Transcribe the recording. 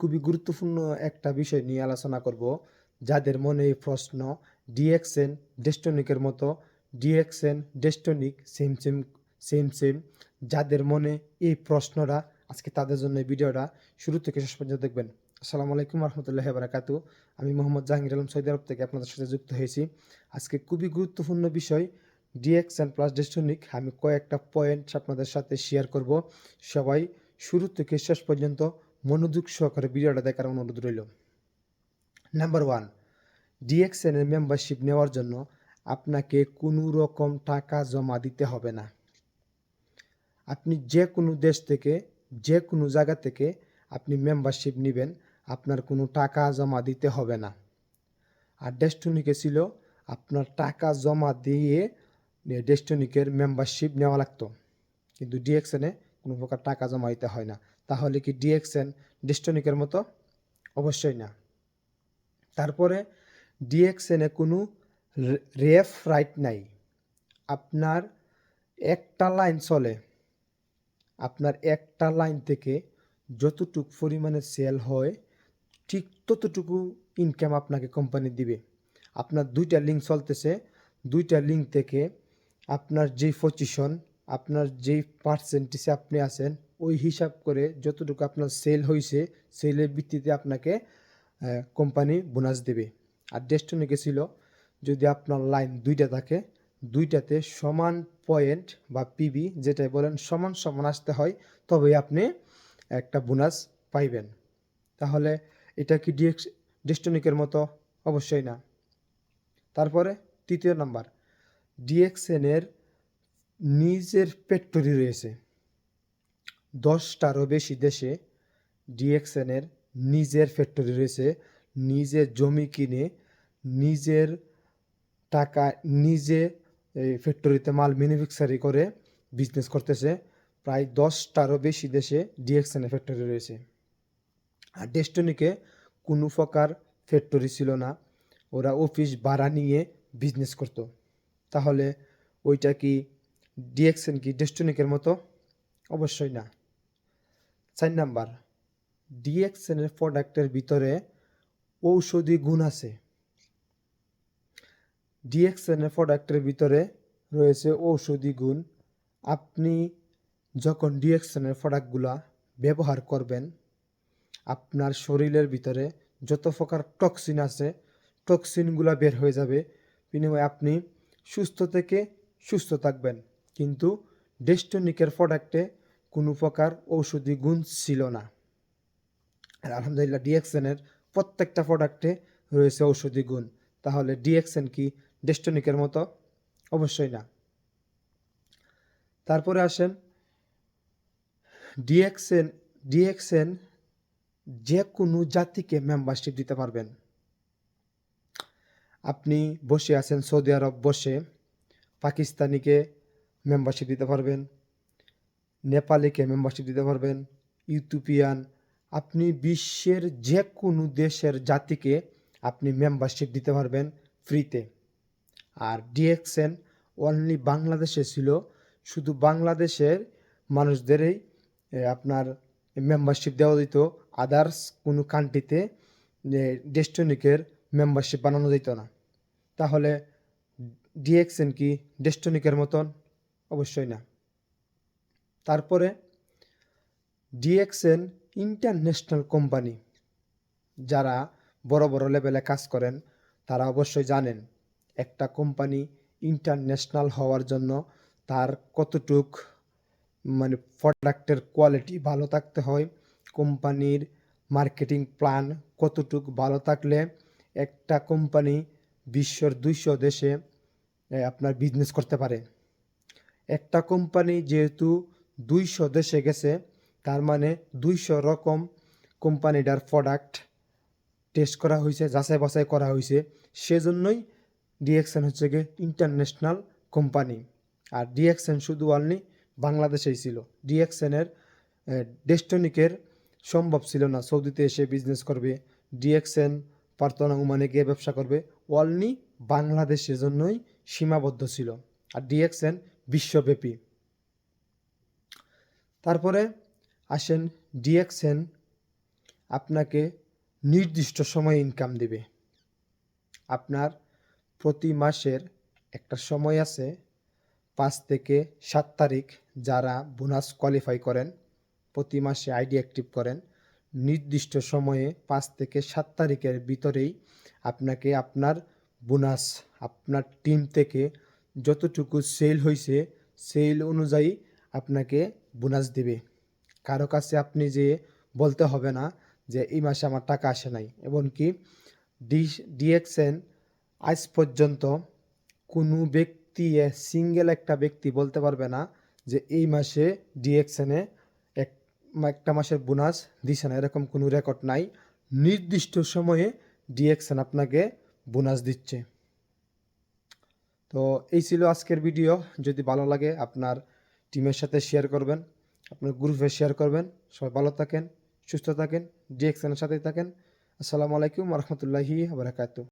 খুবই গুরুত্বপূর্ণ একটা বিষয় নিয়ে আলোচনা করব, যাদের মনে এই প্রশ্ন ডিএক্সএন ডেস্টনিকের মতো ডিএক্সএন ডেস্টনিক সেম সেম সেম সেম যাদের মনে এই প্রশ্নটা আজকে তাদের জন্য ভিডিওটা শুরু থেকে শেষ পর্যন্ত দেখবেন। আসসালামু আলাইকুম রহমতুল্লাহ বারাকাতু। আমি মোহাম্মদ জাহাঙ্গীর আলম সৌদি আরব থেকে আপনাদের সাথে যুক্ত হয়েছি। আজকে খুবই গুরুত্বপূর্ণ বিষয় ডিএক্সএন প্লাস ডেস্টনিক আমি কয়েকটা পয়েন্ট আপনাদের সাথে শেয়ার করব। সবাই শুরু থেকে শেষ পর্যন্ত মনোযোগ সহকারে ভিডিওটা দেখার অনুরোধ রইল। নাম্বার ওয়ান ডিএক্সএন এর মেম্বারশিপ নেওয়ার জন্য আপনাকে কোনো রকম টাকা জমা দিতে হবে না। আপনি যে কোনো দেশ থেকে, যে কোনো জায়গা থেকে আপনি মেম্বারশিপ নেবেন, আপনার কোনো টাকা জমা দিতে হবে না। আর ডেস্টনিকে ছিল, আপনার টাকা জমা দিয়ে ডেস্টনিকের মেম্বারশিপ নেওয়া লাগতো। কিন্তু ডিএক্সএনে কোনো প্রকার টাকা জমা দিতে হয় না। তাহলে কি ডিএক্সএন ডেস্টনিকের মতো? অবশ্যই না। তারপরে ডিএক্সএনে কোনো রেফ রাইট নাই। আপনার একটা লাইন চলে। আপনার একটা লাইন থেকে যতটুক পরিমাণে সেল হয়, ঠিক ততটুকু ইনকাম আপনাকে কোম্পানি দিবে। আপনার দুইটা লিঙ্ক চলতেছে। দুইটা লিঙ্ক থেকে আপনার যেই পজিশন আপনার যেই পার্সেন্টেজে আপনি আছেন, ওই হিসাব করে যতটুকু আপনার সেল হয়েছে সেলের ভিত্তিতে আপনাকে কোম্পানি বোনাস দেবে। আর ডেস্টনিকে ছিল, যদি আপনার লাইন দুইটা থাকে, দুইটাতে সমান পয়েন্ট বা পিবি যেটাই বলেন, সমান সমান আসতে হয়, তবেই আপনি একটা বোনাস পাইবেন। তাহলে এটা কি ডিএক্স ডেস্টনিকের মতো? অবশ্যই না। তারপরে তৃতীয় নাম্বার ডিএক্সএনের নিজের ফ্যাক্টরি রয়েছে। দশটারও বেশি দেশে ডিএক্সএনের নিজের ফ্যাক্টরি রয়েছে। নিজের জমি কিনে নিজের টাকা, নিজে ফ্যাক্টরিতে মাল ম্যানুফ্যাকচারি করে বিজনেস করতেছে। প্রায় দশটারও বেশি দেশে ডিএক্সএনের ফ্যাক্টরি রয়েছে। আর ডেস্টনিকে কোনো প্রকার ফ্যাক্টরি ছিল না। ওরা অফিস ভাড়া নিয়ে বিজনেস করতো। তাহলে ওইটা কি ডিএক্সএন কি ডেস্টনিকের মতো? অবশ্যই না। চার নাম্বার ডিএক্সএনের প্রোডাক্টের ভিতরে ঔষধি গুণ আছে। ডিএক্সএনের প্রোডাক্টের ভিতরে রয়েছে ঔষধি গুণ। আপনি যখন ডিএক্সএনের প্রোডাক্টগুলা ব্যবহার করবেন, আপনার শরীরের ভিতরে যত প্রকার টক্সিন আছে টক্সিনগুলো বের হয়ে যাবে। বিনিময়ে আপনি সুস্থ থেকে সুস্থ থাকবেন। কিন্তু ডেস্টনিকের প্রোডাক্টে কোনো প্রকার ঔষধি গুণ ছিল না। আর আলহামদুলিল্লাহ ডিএক্সএনের প্রত্যেকটা প্রোডাক্টে রয়েছে ঔষধি গুণ। তাহলে ডিএক্সএন কি ডেস্টনিকের মতো? অবশ্যই না। তারপরে আসেন ডিএক্সএন ডিএক্সএন যে কোনো জাতিকে মেম্বারশিপ দিতে পারবেন। আপনি বসে আছেন সৌদি আরব বসে, পাকিস্তানিকে মেম্বারশিপ দিতে পারবেন। নেপালিকে মেম্বারশিপ দিতে পারবেন। ইউথোপিয়ান আপনি বিশ্বের যে কোনো দেশের জাতিকে আপনি মেম্বারশিপ দিতে পারবেন ফ্রিতে আর ডিএক্সএন অনলি বাংলাদেশে ছিল, শুধু বাংলাদেশের মানুষদেরই আপনার মেম্বারশিপ দেওয়া দিত আদার্স কোনো কান্ট্রিতে ডেস্টনিকের মেম্বারশিপ বানানো যেত না। তাহলে ডিএক্সএন কি ডেস্টনিকের মতন? অবশ্যই না। তারপরে ডিএক্সএন ইন্টারন্যাশনাল কোম্পানি, যারা বড় বড় লেভেলে কাজ করেন, তারা অবশ্যই জানেন একটা কোম্পানি ইন্টারন্যাশনাল হওয়ার জন্য তার কতটুক মানে প্রোডাক্টের কোয়ালিটি ভালো থাকতে হয়, কোম্পানির মার্কেটিং প্ল্যান কতটুক ভালো থাকলে একটা কোম্পানি বিশ্বর দুইশো দেশে আপনার বিজনেস করতে পারে। একটা কোম্পানি যেহেতু দুইশো দেশে গেছে, তার মানে দুইশো রকম কোম্পানিটার প্রোডাক্ট টেস্ট করা হয়েছে, যাচাই বাছাই করা হয়েছে। সেজন্যই ডিএক্সএন হচ্ছে গিয়ে ইন্টারন্যাশনাল কোম্পানি আর ডিএক্সএন শুধু অনলি বাংলাদেশেই ছিল। ডিএক্সএনের ডেস্টনিকের সম্ভব ছিল না। সৌদিতে এসে বিজনেস করবে। ডিএক্সএন পারতো না ওমানে গিয়ে ব্যবসা করবে। অনলি বাংলাদেশের জন্যই সীমাবদ্ধ ছিল। আর ডিএক্সএন বিশ্বব্যাপী। তারপরে আসেন ডিএক্সএন, আপনাকে নির্দিষ্ট সময়ে ইনকাম দিবে। আপনার প্রতি মাসের একটা সময় আছে, পাঁচ থেকে সাত তারিখ, যারা বোনাস কোয়ালিফাই করেন, প্রতি মাসে আইডি অ্যাক্টিভ করেন, নির্দিষ্ট সময়ে পাঁচ থেকে সাত তারিখের ভিতরেই আপনাকে আপনার বোনাস আপনার টিম থেকে যতটুকু সেল হয়েছে সেল অনুযায়ী আপনাকে বোনাস দেবে। কারও কাছে আপনি যে বলতে হবে না যে এই মাসে আমার টাকা আসে নাই, এমনকি ডি ডিএক্সএন আজ পর্যন্ত কোনো ব্যক্তি সিঙ্গেল একটা ব্যক্তি বলতে পারবে না যে এই মাসে ডিএক্সএনে এক একটা মাসের বোনাস দিছে না, এরকম কোনো রেকর্ড নাই। নির্দিষ্ট সময়ে ডিএক্সএন আপনাকে বোনাস দিচ্ছে। তো এই ছিল আজকের ভিডিও। যদি ভালো লাগে আপনার টিমের সাথে শেয়ার করবেন, আপনার গ্রুপে শেয়ার করবেন। সবাই ভালো থাকেন, সুস্থ থাকেন ডিএক্সেনের সাথেই থাকেন। আসসালামু আলাইকুম রহমতুল্লাহি বারাকাতু